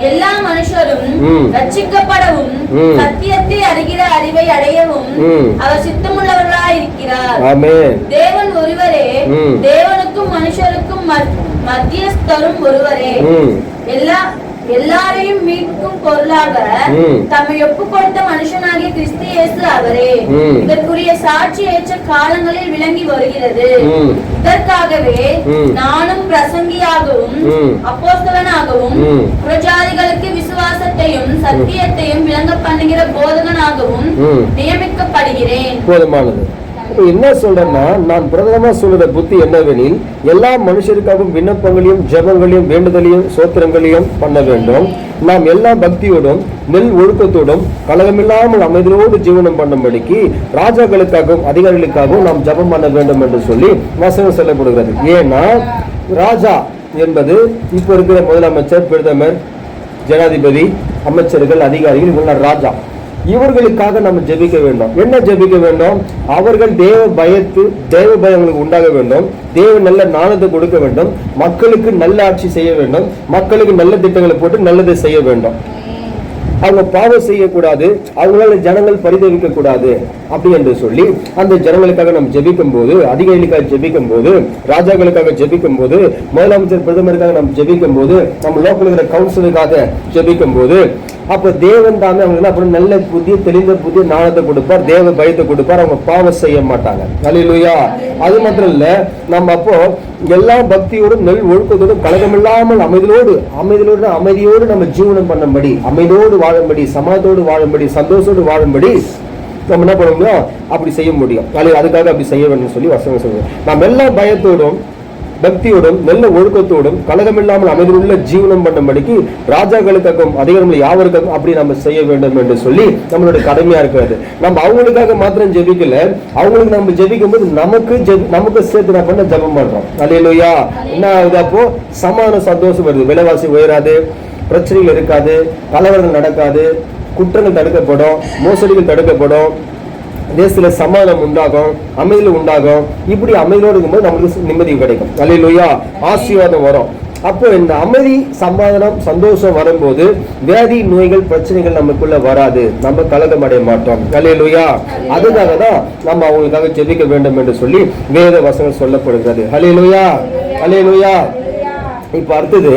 எல்லா மனுஷரும். ரட்சிக்கப்படவும். சத்தியத்தை அறிகிற அறிவை அடையவும். அவர் சித்தமுள்ளவர்களாயிருக்கிறார் ஆமென் தேவன் ஒருவரே. தேவனுக்கும் மனுஷருக்கும் மத்- மத்தியஸ்தரும் ஒருவரே. எல்லா எல்லாரையும் மீட்கும் பொருளாக. தம்மை ஒப்பு கொடுத்த மனுஷனாகிய கிறிஸ்து இயேசு அவரே. இதற்குரிய சாட்சி ஏற்ற காலங்களில் விளங்கி வருகிறது. இதற்காகவே. நானும் பிரசங்கியாகவும் ம். அப்போஸ்தலனாகவும் ம். புறஜாதிகளுக்கு விசுவாசத்தையும் சத்தியத்தையும் விளங்க பண்ணுகிற போதகனாகவும். நியமிக்கப்படுகிறேன். போதுமானது. என்ன சொல்றேன்னா நான் பிரதமமா சொல்ற புத்தி என்னவெனில் எல்லா மனுஷருக்காகவும் விண்ணப்பங்களையும் ஜெபங்களையும் வேண்டுதலையும் சோத்திரங்களையும் பண்ண வேண்டும். நாம் எல்லா பக்தியோடும் நெல் ஒழுக்கத்தோடும் கலகமில்லாமல் அமைதியோடு ஜீவனம் பண்ணும்படிக்கு ராஜாக்களுக்காகவும் அதிகாரிகளுக்காகவும் நாம் ஜெபம் பண்ண வேண்டும் என்று சொல்லி வசனம் சொல்லப்படுகிறது. ஏன்னா ராஜா என்பது இப்போ இருக்கிற முதலமைச்சர் பிரதமர் ஜனாதிபதி அமைச்சர்கள் அதிகாரிகள் இவங்க ராஜா. இவர்களுக்காக நம்ம ஜெபிக்க வேண்டும். என்ன ஜெபிக்க வேண்டும்? அவர்கள் தேவ பயத்து தேவ பயங்களுக்கு உண்டாக வேண்டும். தேவ நல்ல ஞானத்தை கொடுக்க வேண்டும். மக்களுக்கு நல்ல ஆட்சி செய்ய வேண்டும். மக்களுக்கு நல்ல திட்டங்களை போட்டு நல்லதை செய்ய வேண்டும். அவங்க பாவம் செய்யக்கூடாது அவங்களால ஜனங்கள் பரிதவிக்க கூடாது அப்படி என்று சொல்லி அந்த ஜனங்களுக்காக நம்ம ஜெபிக்கும் போது அதிகாரிகளுக்காக ஜெபிக்கும் போது ராஜாக்களுக்காக ஜெபிக்கும் போது முதலமைச்சர் பிரதமருக்காக நம்ம ஜெபிக்கும் போது நம்ம லோக்கல் இருக்கிற கவுன்சிலுக்காக ஜெபிக்கும் போது அப்போ தேவன் தானே அவங்களுக்கு என்ன நல்ல புதிய தெளிந்த புதிய ஞானத்தை கொடுப்பார். தேவ பயத்தை கொடுப்பார். அவங்க பாவம் செய்ய மாட்டாங்க. அல்லேலூயா அது மட்டும் இல்லை நம்ம அப்போ எல்லா பக்தியோடும் நெல் ஒழுக்கத்தோடும் கலகமில்லாமல் அமைதியோடு அமைதியோடு அமைதியோடு நம்ம ஜீவனம் பண்ணும்படி அமைதியோடு வாழும்படி சமாதத்தோடு வாழும்படி சந்தோஷத்தோடு வாழும்படி நம்ம என்ன பண்ண அப்படி செய்ய முடியும். அல்லது அதுக்காக அப்படி செய்ய வேண்டும் சொல்லி வசனம் சொல்லுவோம் நம்ம எல்லா பயத்தோடும் பக்தியோடும் நல்ல ஒழுக்கத்தோடும் கலகமில்லாமல் அமைதியுள்ள ஜீவனம் பண்ணும்படிக்கு ராஜாக்களுக்காகவும் அதிகாரங்கள் யாவருக்காகவும் அப்படி நம்ம செய்ய வேண்டும் என்று சொல்லி நம்மளுடைய கடமையா இருக்கிறது. நம்ம அவங்களுக்காக மாத்திரம் ஜெபிக்கல. அவங்களுக்கு நம்ம ஜெபிக்கும் போது நமக்கு நமக்கு சேர்த்து நான் பண்ண ஜபம் பண்றோம். அல்லையா என்ன ஆகுது அப்போ? சமான சந்தோஷம் வருது. விலைவாசி உயராது பிரச்சனைகள் இருக்காது கலவரங்கள் நடக்காது குற்றங்கள் தடுக்கப்படும் மோசடிகள் தடுக்கப்படும் தேசத்துல சமாதானம் உண்டாகும் அமைதி உண்டாகும். இப்படி அமைதியோடு இருக்கும்போது நம்மளுக்கு நிம்மதி கிடைக்கும். அல்லையா ஆசீர்வாதம் வரும். அப்போ இந்த அமைதி சமாதானம் சந்தோஷம் வரும்போது வியாதி நோய்கள் பிரச்சனைகள் நமக்குள்ள வராது. நம்ம கலகம் அடைய மாட்டோம். அல்லையா அதுக்காக தான் நம்ம அவங்களுக்காக ஜெபிக்க வேண்டும் என்று சொல்லி வேத வசனம் சொல்லப்படுகிறது. ஹalleluya ஹalleluya இப்ப அடுத்தது